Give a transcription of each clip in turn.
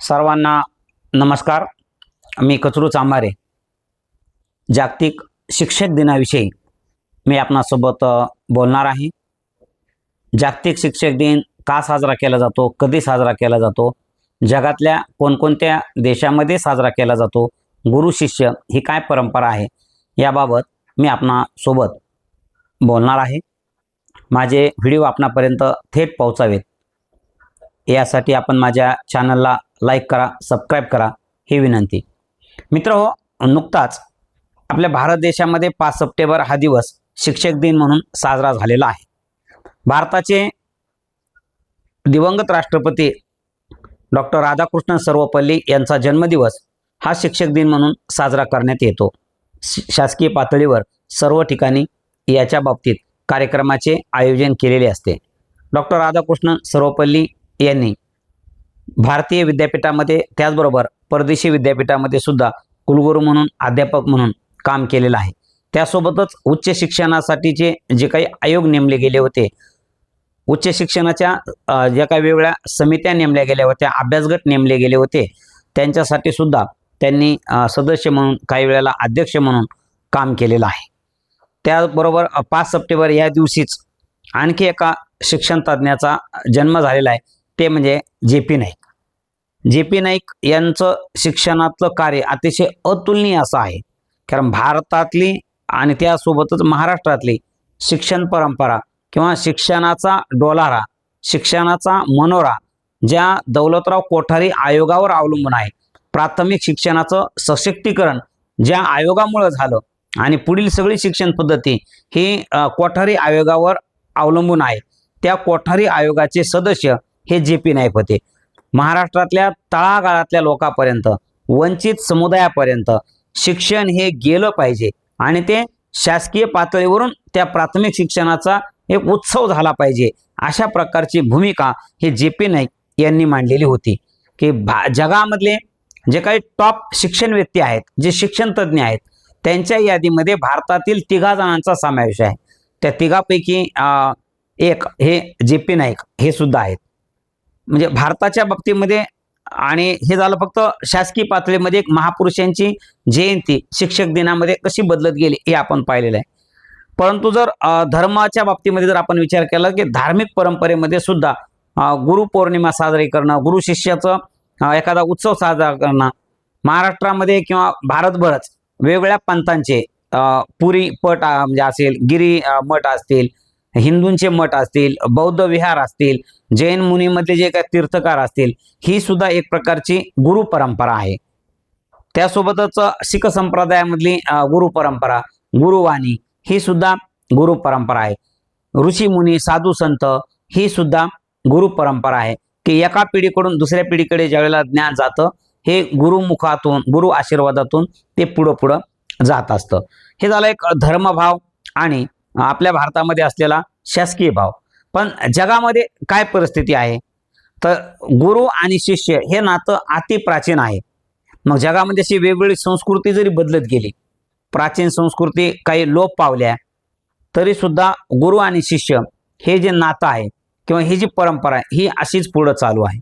सर्वांना नमस्कार. मी कचरू चांभारे जागतिक शिक्षक दिनाविषयी मी आपणासोबत बोलणार आहे. जागतिक शिक्षक दिन का साजरा केला जातो? कधी साजरा केला जातो? जगातल्या कोणकोणत्या देशामध्ये साजरा केला जातो? गुरु शिष्य ही काय परंपरा आहे? याबाबत मी आपणासोबत बोलणार आहे. माझे व्हिडिओ आपणापर्यंत थेट पोहोचावेत. यासाठी आपण माझ्या चॅनलला लाईक करा सबस्क्राईब करा ही विनंती. मित्र हो नुकताच आपल्या भारत देशामध्ये पाच सप्टेंबर हा दिवस शिक्षक दिन म्हणून साजरा झालेला आहे. भारताचे दिवंगत राष्ट्रपती डॉक्टर राधाकृष्ण सर्वपल्ली यांचा जन्मदिवस हा शिक्षक दिन म्हणून साजरा करण्यात येतो. श- शासकीय पातळीवर सर्व ठिकाणी याच्या बाबतीत कार्यक्रमाचे आयोजन केलेले असते. डॉक्टर राधाकृष्ण सर्वपल्ली यांनी भारतीय विद्यापीठामध्ये त्याचबरोबर परदेशी विद्यापीठामध्ये सुद्धा कुलगुरू म्हणून अध्यापक म्हणून काम केलेलं आहे. त्यासोबतच उच्च शिक्षणासाठीचे जे काही आयोग नेमले गेले होते उच्च शिक्षणाच्या ज्या काही वेगवेगळ्या समित्या नेमल्या गेल्या होत्या अभ्यासगट नेमले गेले होते त्यांच्यासाठी सुद्धा त्यांनी सदस्य म्हणून काही वेळेला अध्यक्ष म्हणून काम केलेलं आहे. त्याचबरोबर पाच सप्टेंबर या दिवशीच आणखी एका शिक्षण तज्ज्ञाचा जन्म झालेला आहे ते म्हणजे J P Naik. J P Naik यांचं शिक्षणातलं कार्य अतिशय अतुलनीय असं आहे. कारण भारतातली आणि त्यासोबतच महाराष्ट्रातली शिक्षण परंपरा किंवा शिक्षणाचा डोलारा शिक्षणाचा मनोरा ज्या दौलतराव कोठारी आयोगावर अवलंबून आहे. प्राथमिक शिक्षणाचं सशक्तीकरण ज्या आयोगामुळं झालं आणि पुढील सगळी शिक्षण पद्धती ही कोठारी आयोगावर अवलंबून आहे. त्या कोठारी आयोगाचे सदस्य हे जे पी नाईक होते. महाराष्ट्रातल्या तळागाळातल्या लोकांपर्यंत वंचित समुदायापर्यंत शिक्षण हे गेलं पाहिजे. आणि ते शासकीय पातळीवरून त्या प्राथमिक शिक्षणाचा एक उत्सव झाला पाहिजे. अशा प्रकारची भूमिका हे जे पी नाईक यांनी मांडलेली होती. की भा जगामधले जे काही टॉप शिक्षण व्यक्ती आहेत जे शिक्षण तज्ज्ञ आहेत त्यांच्या यादीमध्ये भारतातील तिघा जणांचा समावेश आहे. त्या तिघापैकी एक हे जे पी नाईक हे सुद्धा आहेत. म्हणजे भारताच्या बाबतीमध्ये आणि हे झालं फक्त शासकीय पातळीमध्ये एक महापुरुषांची जयंती शिक्षक दिनामध्ये कशी बदलत गेली हे आपण पाहिलेलं आहे. परंतु जर धर्माच्या बाबतीमध्ये जर आपण विचार केला की धार्मिक परंपरेमध्ये सुद्धा गुरुपौर्णिमा साजरी करणं गुरु शिष्याचं एखादा उत्सव साजरा करणं महाराष्ट्रामध्ये किंवा भारतभरच वेगवेगळ्या पंथांचे पुरी पट म्हणजे असेल गिरी मठ असतील हिंदूंचे मठ असतील बौद्ध विहार असतील जैन मुनीमधले जे काही तीर्थकार असतील ही सुद्धा एक प्रकारची गुरु परंपरा आहे. त्यासोबतच शीख संप्रदायामधली गुरु परंपरा गुरुवाणी ही सुद्धा गुरु परंपरा आहे. ऋषी मुनी साधू संत ही सुद्धा गुरु परंपरा आहे. की एका पिढीकडून दुसऱ्या पिढीकडे ज्यावेळेला ज्ञान जातं हे गुरुमुखातून गुरु आशीर्वादातून ते पुढं पुढं जात असतं. हे झालं एक धर्मभाव आणि आपल्या भारतामध्ये असलेला शासकीय भाव. पण जगामध्ये काय परिस्थिती आहे? तर गुरु आणि शिष्य हे नातं अति प्राचीन आहे. मग जगामध्ये अशी वेगवेगळी संस्कृती जरी बदलत गेली प्राचीन संस्कृती काही लोप पावल्या तरी सुद्धा गुरु आणि शिष्य हे जे नातं आहे किंवा ही जी परंपरा आहे ही अशीच पुढं चालू आहे.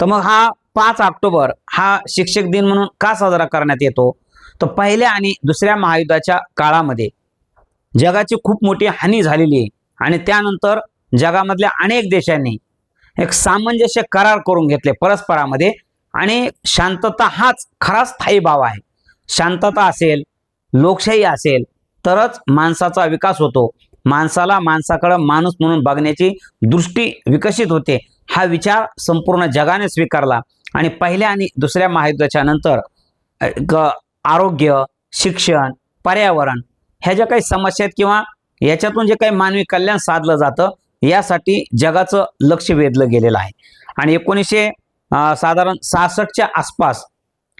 तर मग हा पाच ऑक्टोबर हा शिक्षक दिन म्हणून का साजरा करण्यात येतो? तर पहिल्या आणि दुसऱ्या महायुद्धाच्या काळामध्ये जगाची खूप मोठी हानी झालेली आहे. आणि त्यानंतर जगामधल्या अनेक देशांनी एक सामंजस्य करार करून घेतले परस्परामध्ये. आणि शांतता हाच खरा स्थायी भाव आहे. शांतता असेल लोकशाही असेल तरच माणसाचा विकास होतो. माणसाला माणसाकडं माणूस म्हणून बघण्याची दृष्टी विकसित होते. हा विचार संपूर्ण जगाने स्वीकारला. आणि पहिल्या आणि दुसऱ्या महायुद्धाच्या नंतर आरोग्य शिक्षण पर्यावरण ह्या ज्या काही समस्या आहेत किंवा याच्यातून जे काही मानवी कल्याण साधलं जातं यासाठी जगाचं लक्ष वेधलं गेलेलं आहे. आणि एकोणीसशे साधारण सहासष्टच्या आसपास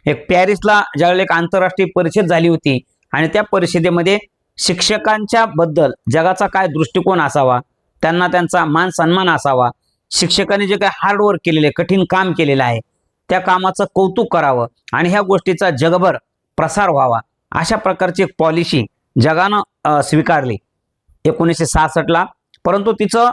एक पॅरिसला ज्यावेळेला एक आंतरराष्ट्रीय परिषद झाली होती आणि त्या परिषदेमध्ये शिक्षकांच्या बद्दल जगाचा काय दृष्टिकोन असावा त्यांना त्यांचा मान सन्मान असावा शिक्षकांनी जे काही हार्डवर्क केलेले कठीण काम केलेलं आहे त्या कामाचं कौतुक करावं आणि ह्या गोष्टीचा जगभर प्रसार व्हावा अशा प्रकारची एक पॉलिसी जगानं स्वीकारली. एकोणीसशे सहासष्टला परंतु तिचं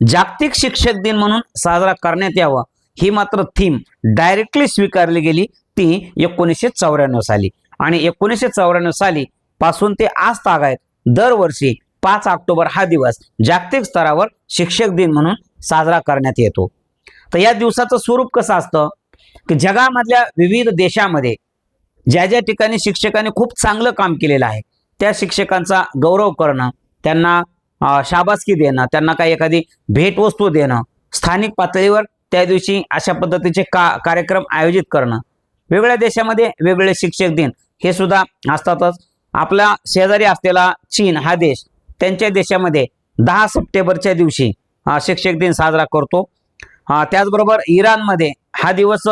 जागतिक शिक्षक दिन म्हणून साजरा करण्यात यावं ही मात्र थीम डायरेक्टली स्वीकारली गेली. ती एकोणीसशे चौऱ्याण्णव साली. आणि एकोणीसशे चौऱ्याण्णव साली पासून ते आज ताग आहेत. दरवर्षी पाच ऑक्टोबर हा दिवस जागतिक स्तरावर शिक्षक दिन म्हणून साजरा करण्यात येतो. तर या दिवसाचं स्वरूप कसं असतं? की जगामधल्या विविध देशामध्ये ज्या ज्या ठिकाणी शिक्षकांनी खूप चांगलं काम केलेलं आहे त्या शिक्षकांचा गौरव करणं त्यांना शाबासकी देणं त्यांना काही एखादी भेटवस्तू देणं स्थानिक पातळीवर त्या दिवशी अशा पद्धतीचे का कार्यक्रम आयोजित करणं. वेगळ्या देशामध्ये वेगवेगळे शिक्षक दिन हे सुद्धा असतातच. आपला शेजारी असलेला चीन हा देश त्यांच्या देशामध्ये दहा सप्टेंबरच्या दिवशी शिक्षक दिन साजरा करतो. त्याचबरोबर इराणमध्ये हा दिवस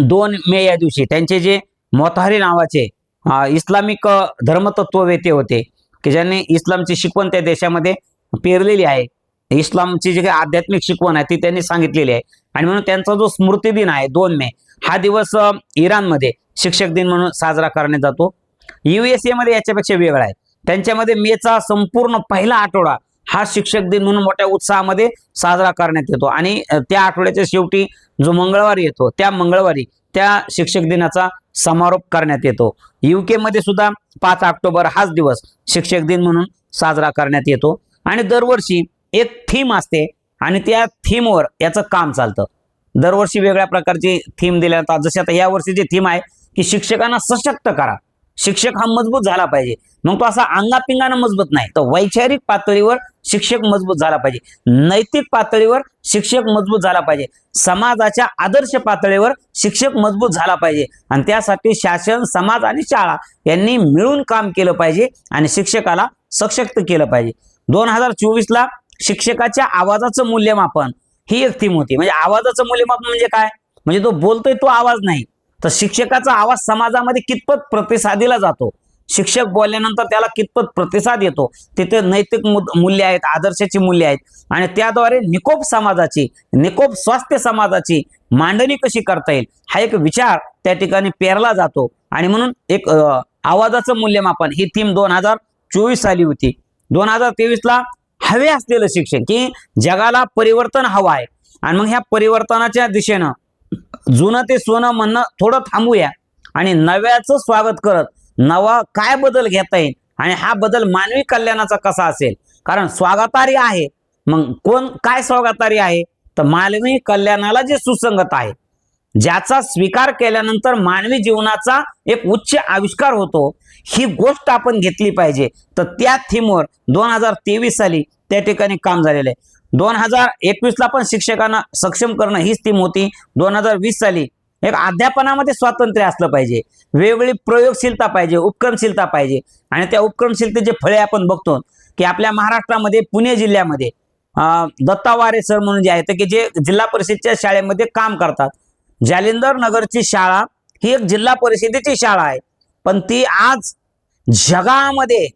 दोन मे या दिवशी त्यांचे जे मोताहारी नावाचे इस्लामिक धर्मतत्ववेते होते की ज्यांनी इस्लामची शिकवण त्या देशामध्ये पेरलेली आहे. इस्लामची जी काही आध्यात्मिक शिकवण आहे ती त्यांनी सांगितलेली आहे. आणि म्हणून त्यांचा जो स्मृती दिन आहे दोन मे हा दिवस इराणमध्ये शिक्षक दिन म्हणून साजरा करण्यात जातो. युएसए मध्ये याच्यापेक्षा वेगळा आहे. त्यांच्यामध्ये मेचा संपूर्ण पहिला आठवडा हा शिक्षक दिन म्हणून मोठ्या उत्साहामध्ये साजरा करण्यात येतो. आणि त्या आठवड्याच्या शेवटी जो मंगळवारी येतो त्या मंगळवारी त्या शिक्षक दिनाचा समारोप करण्यात येतो. युके मध्ये सुद्धा पाच ऑक्टोबर हाच दिवस शिक्षक दिन म्हणून साजरा करण्यात येतो. आणि दरवर्षी एक थीम असते आणि त्या थीमवर याचं काम चालतं. दरवर्षी वेगळ्या प्रकारची थीम दिल्या जातात. जसे आता या वर्षीची थीम आहे की शिक्षकांना सशक्त करा. शिक्षक हा मजबूत झाला पाहिजे. मग तो असा अंगापिंगानं मजबूत नाही. तर वैचारिक पातळीवर शिक्षक मजबूत झाला पाहिजे. नैतिक पातळीवर शिक्षक मजबूत झाला पाहिजे. समाजाच्या आदर्श पातळीवर शिक्षक मजबूत झाला पाहिजे. आणि त्यासाठी शासन समाज आणि शाळा यांनी मिळून काम केलं पाहिजे आणि शिक्षकाला सशक्त केलं पाहिजे. दोन हजार चोवीसला शिक्षकाच्या आवाजाचं मूल्यमापन ही एक थीम होती. म्हणजे आवाजाचं मूल्यमापन म्हणजे काय? म्हणजे तो बोलतोय तो आवाज नाही. तर शिक्षकाचा आवाज समाजामध्ये कितपत प्रतिसादीला जातो? शिक्षक बोलल्यानंतर त्याला कितपत प्रतिसाद येतो? तिथे नैतिक मुद- मूल्य आहेत आदर्शाची मूल्य आहेत. आणि त्याद्वारे निकोप समाजाची निकोप स्वास्थ्य समाजाची मांडणी कशी करता येईल? हा एक विचार त्या ठिकाणी पेरला जातो. आणि म्हणून एक आवाजाचं मूल्यमापन. ही थीम दोन हजार चोवीस साली होती. दोन हजार तेवीसला हवे असलेलं शिक्षण की जगाला परिवर्तन हवं आहे. आणि मग ह्या परिवर्तनाच्या दिशेनं जुनं ते सोनं म्हणणं थोडं थांबूया. आणि नव्याचं स्वागत करत नवा काय बदल घेता येईल? आणि हा बदल मानवी कल्याणाचा कसा असेल? कारण स्वागतारी आहे. मग कोण काय स्वागतारी आहे? तर मानवी कल्याणाला जे सुसंगत आहे. ज्याचा स्वीकार केल्यानंतर मानवी जीवनाचा एक उच्च आविष्कार होतो. ही गोष्ट आपण घेतली पाहिजे. तर त्या थीमवर दोन हजार तेवीस साली त्या ठिकाणी काम झालेलं आहे. दोन हजार एकवीसला पण शिक्षकांना सक्षम करणं हीच थीम होती. दोन हजार वीस साली एक अध्यापनामध्ये स्वातंत्र्य असलं पाहिजे. वेगवेगळी प्रयोगशीलता पाहिजे उपक्रमशीलता पाहिजे. आणि त्या उपक्रमशीलतेचे फळे आपण बघतो की आपल्या महाराष्ट्रामध्ये पुणे जिल्ह्यामध्ये दत्तावारे दत्ता वारे सर म्हणून जे आहेत की जे जिल्हा परिषदच्या शाळेमध्ये काम करतात. जालिंदर नगरची शाळा ही एक जिल्हा परिषदेची शाळा आहे. पण ती आज जगामध्ये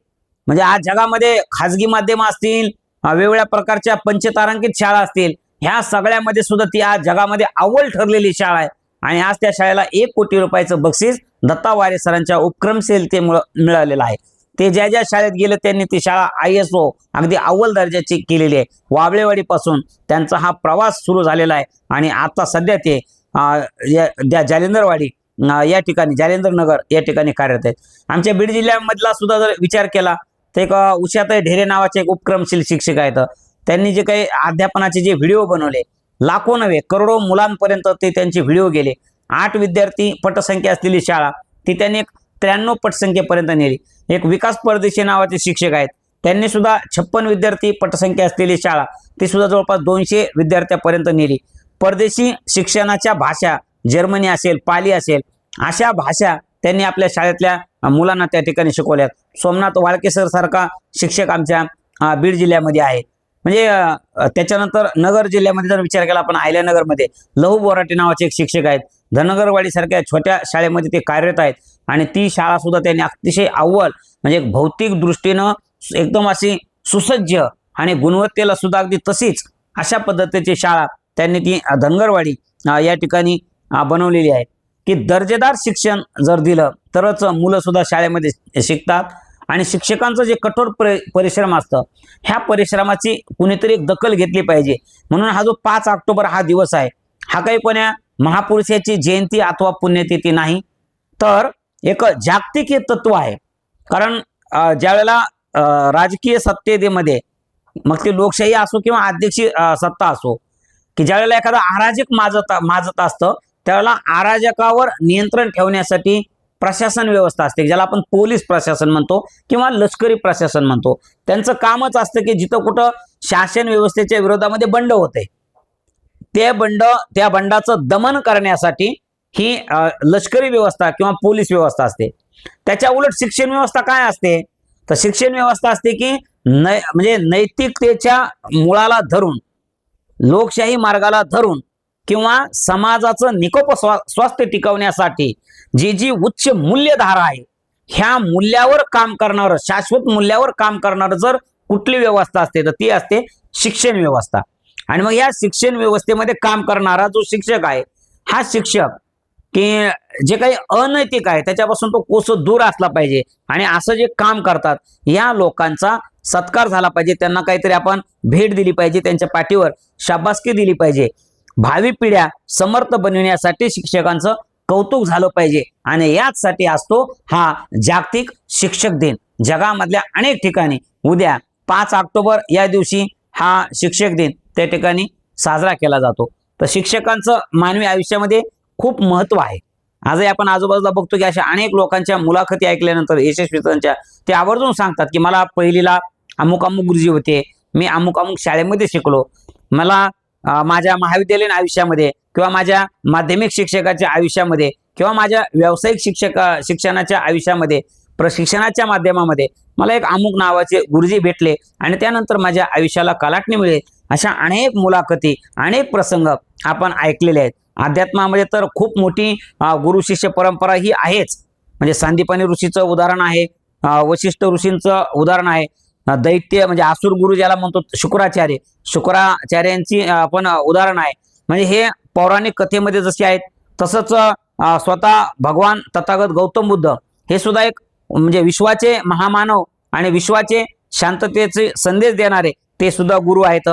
म्हणजे आज जगामध्ये खाजगी माध्यम असतील वेगवेगळ्या प्रकारच्या पंचतारांकित शाळा असतील ह्या सगळ्यामध्ये सुद्धा ती आज जगामध्ये अव्वल ठरलेली शाळा आहे. आणि आज त्या शाळेला एक कोटी रुपयाचं बक्षीस दत्ता वारे सरांच्या उपक्रमशीलतेमुळं मिळालेलं आहे. ते ज्या ज्या शाळेत गेले त्यांनी ती शाळा आय एस ओ अगदी अव्वल दर्जाची केलेली आहे. वाबळेवाडीपासून त्यांचा हा प्रवास सुरू झालेला आहे. आणि आता सध्या ते या त्या जालिंदरवाडी या ठिकाणी जालेंद्र नगर या ठिकाणी कार्यरत आहेत. आमच्या बीड जिल्ह्यामधला सुद्धा जर विचार केला तर एक अं, उषाताई ढेरे नावाचे एक उपक्रमशील शिक्षक आहेत. त्यांनी जे काही अध्यापनाचे जे व्हिडिओ बनवले लाखो नव्हे करोडो मुलांपर्यंत ते त्यांचे व्हिडिओ गेले. आठ विद्यार्थी पटसंख्या असलेली शाळा ती त्यांनी एक त्र्याण्णव पटसंख्येपर्यंत नेली. एक विकास परदेशी नावाचे शिक्षक आहेत. त्यांनी सुद्धा छप्पन विद्यार्थी पटसंख्या असलेली शाळा ती सुद्धा जवळपास दोनशे विद्यार्थ्यापर्यंत नेली. परदेशी शिक्षणाच्या भाषा जर्मनी असेल पाली असेल अशा भाषा त्यांनी आपल्या शाळेतल्या मुलांना त्या ठिकाणी शिकवल्यात. सोमनाथ वाळकेसर सारखा शिक्षक आमच्या बीड जिल्ह्यामध्ये आहे. म्हणजे त्याच्यानंतर नगर जिल्ह्यामध्ये जर विचार केला आपण आयल्यानगरमध्ये लहू बोराटे नावाचे एक शिक्षक आहेत. धनगरवाडीसारख्या छोट्या शाळेमध्ये ते कार्यरत आहेत. आणि ती शाळा सुद्धा त्यांनी अतिशय अव्वल म्हणजे भौतिक दृष्टीनं एकदम अशी सुसज्ज आणि गुणवत्तेला सुद्धा अगदी तशीच अशा पद्धतीची शाळा त्यांनी ती धनगरवाडी या ठिकाणी बनवलेली आहे. की दर्जेदार शिक्षण जर दिलं तरच मुलं सुद्धा शाळेमध्ये शिकतात. आणि शिक्षकांचं जे कठोर परि परिश्रम असतं ह्या परिश्रमाची कुणीतरी एक दखल घेतली पाहिजे. म्हणून हा जो पाच ऑक्टोबर हा दिवस आहे हा काही कोण्या महापुरुषाची जयंती अथवा पुण्यतिथी नाही तर एक जागतिक तत्व आहे. कारण ज्यावेळेला राजकीय सत्तेमध्ये मग ती लोकशाही असो किंवा अध्यक्षी सत्ता असो की ज्यावेळेला एखादं अराजक माजत माजत असतं त्यावेळेला अराजकावर नियंत्रण ठेवण्यासाठी प्रशासन व्यवस्था असते ज्याला आपण पोलीस प्रशासन म्हणतो किंवा लष्करी प्रशासन म्हणतो. त्यांचं कामच असतं की जिथं कुठं शासन व्यवस्थेच्या विरोधामध्ये बंड होते. ते बंड त्या बंडाचं दमन करण्यासाठी ही लष्करी व्यवस्था किंवा पोलीस व्यवस्था असते. त्याच्या उलट शिक्षण व्यवस्था काय असते? तर शिक्षण व्यवस्था असते की नै म्हणजे नैतिकतेच्या मुळाला धरून लोकशाही मार्गाला धरून किंवा समाजाचं निकोप स्वास्थ्य टिकवण्यासाठी जी जी उच्च मूल्यधारा आहे ह्या मूल्यावर काम करणारं शाश्वत मूल्यावर काम करणारं जर कुठली व्यवस्था असते तर ती असते शिक्षण व्यवस्था. आणि मग या शिक्षण व्यवस्थेमध्ये काम करणारा जो शिक्षक आहे हा शिक्षक की जे काही अनैतिक आहे त्याच्यापासून तो कोस दूर असला पाहिजे आणि असं जे काम करतात या लोकांचा सत्कार झाला पाहिजे. त्यांना काहीतरी आपण भेट दिली पाहिजे त्यांच्या पाठीवर शाबासकी दिली पाहिजे. भावी पिढ्या समर्थ बनविण्यासाठी शिक्षकांचं कौतुक झालं पाहिजे. आणि याचसाठी असतो हा जागतिक शिक्षक दिन. जगामधल्या अनेक ठिकाणी उद्या पाच ऑक्टोबर या दिवशी हा शिक्षक दिन त्या ठिकाणी साजरा केला जातो. तर शिक्षकांचं मानवी आयुष्यामध्ये खूप महत्त्व आहे. आजही आपण आजूबाजूला बघतो की अशा अनेक लोकांच्या मुलाखती ऐकल्यानंतर यशस्वीतांच्या ते आवर्जून सांगतात की मला पहिलीला अमुक अमुक गुरुजी होते. मी अमुक अमुक शाळेमध्ये शिकलो. मला माझ्या महाविद्यालयीन आयुष्यामध्ये किंवा माझ्या माध्यमिक शिक्षकाच्या आयुष्यामध्ये किंवा माझ्या व्यावसायिक शिक्षक शिक्षणाच्या आयुष्यामध्ये प्रशिक्षणाच्या माध्यमामध्ये मला एक अमुक नावाचे गुरुजी भेटले आणि त्यानंतर माझ्या आयुष्याला कलाटणी मिळेल. अशा अनेक मुलाखती अनेक प्रसंग आपण ऐकलेले आहेत. अध्यात्मामध्ये तर खूप मोठी गुरु शिष्य परंपरा ही आहेच. म्हणजे सांदीपानी ऋषीचं उदाहरण आहे वशिष्ठ ऋषींचं उदाहरण आहे. दैत्य म्हणजे आसुर गुरु ज्याला म्हणतो शुक्राचार्य. शुक्राचार्यांची पण उदाहरण आहे. म्हणजे हे पौराणिक कथेमध्ये जसे आहेत तसंच स्वतः भगवान तथागत गौतम बुद्ध हे सुद्धा एक म्हणजे विश्वाचे महामानव आणि विश्वाचे शांततेचे संदेश देणारे ते सुद्धा गुरु आहेत.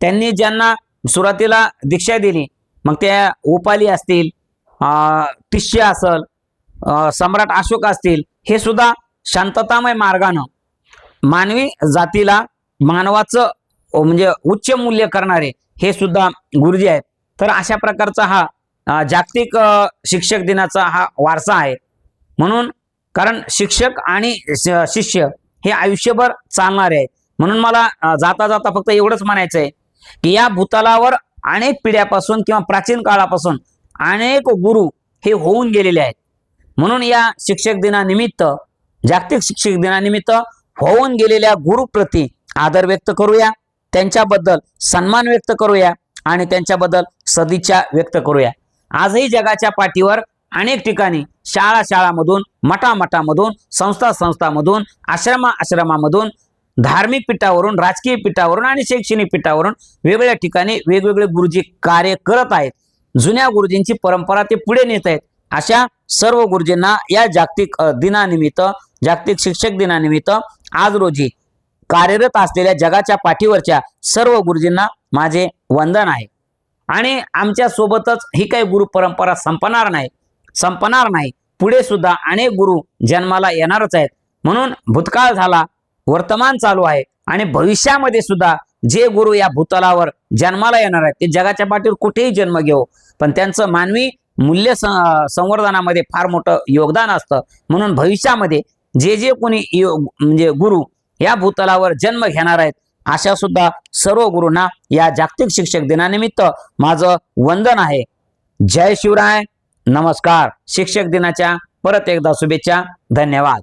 त्यांनी ज्यांना सुरुवातीला दीक्षा दिली मग त्या उपाली असतील तिष्य असल सम्राट अशोक असतील हे सुद्धा शांततामय मार्गानं मानवी जातीला मानवाचं म्हणजे उच्च मूल्य करणारे हे सुद्धा गुरुजी आहेत. तर अशा प्रकारचा हा जागतिक शिक्षक दिनाचा हा वारसा आहे. म्हणून कारण शिक्षक आणि शिष्य हे आयुष्यभर चालणारे आहेत. म्हणून मला जाता जाता फक्त एवढंच म्हणायचं आहे की या भूतलावर अनेक पिढ्यापासून किंवा प्राचीन काळापासून अनेक गुरु हे होऊन गेलेले आहेत. म्हणून या शिक्षक दिनानिमित्त जागतिक शिक्षक दिनानिमित्त होऊन गेलेल्या गुरुप्रती आदर व्यक्त करूया त्यांच्याबद्दल सन्मान व्यक्त करूया आणि त्यांच्याबद्दल सदिच्छा व्यक्त करूया. आजही जगाच्या पाठीवर अनेक ठिकाणी शाळा शाळामधून मठामठामधून संस्था संस्थामधून आश्रमा आश्रमामधून धार्मिक पीठावरून राजकीय पीठावरून आणि शैक्षणिक पीठावरून वेगवेगळ्या ठिकाणी वेगवेगळे गुरुजी कार्य करत आहेत. जुन्या गुरुजींची परंपरा ते पुढे नेत आहेत. अशा सर्व गुरुजींना या जागतिक दिनानिमित्त जागतिक शिक्षक दिनानिमित्त आज रोजी कार्यरत असलेल्या जगाच्या पाठीवरच्या सर्व गुरुजींना माझे वंदन आहे. आणि आमच्या सोबतच ही काही गुरु परंपरा संपणार नाही संपणार नाही. पुढे सुद्धा अनेक गुरु जन्माला येणारच आहेत. म्हणून भूतकाळ झाला वर्तमान चालू आहे. आणि भविष्यामध्ये सुद्धा जे गुरु या भूतलावर जन्माला येणार आहेत ते जगाच्या पाठीवर कुठेही जन्म घेऊ पण त्यांचं मानवी मूल्य संवर्धनामध्ये फार मोठं योगदान असतं. म्हणून भविष्यामध्ये जे जे कोणी म्हणजे गुरु या भूतलावर जन्म घेणार आहेत अशा सुद्धा सर्व गुरुंना या जागतिक शिक्षक दिनानिमित्त माझं वंदन आहे. जय शिवराय. नमस्कार. शिक्षक दिनाच्या परत एकदा शुभेच्छा. धन्यवाद.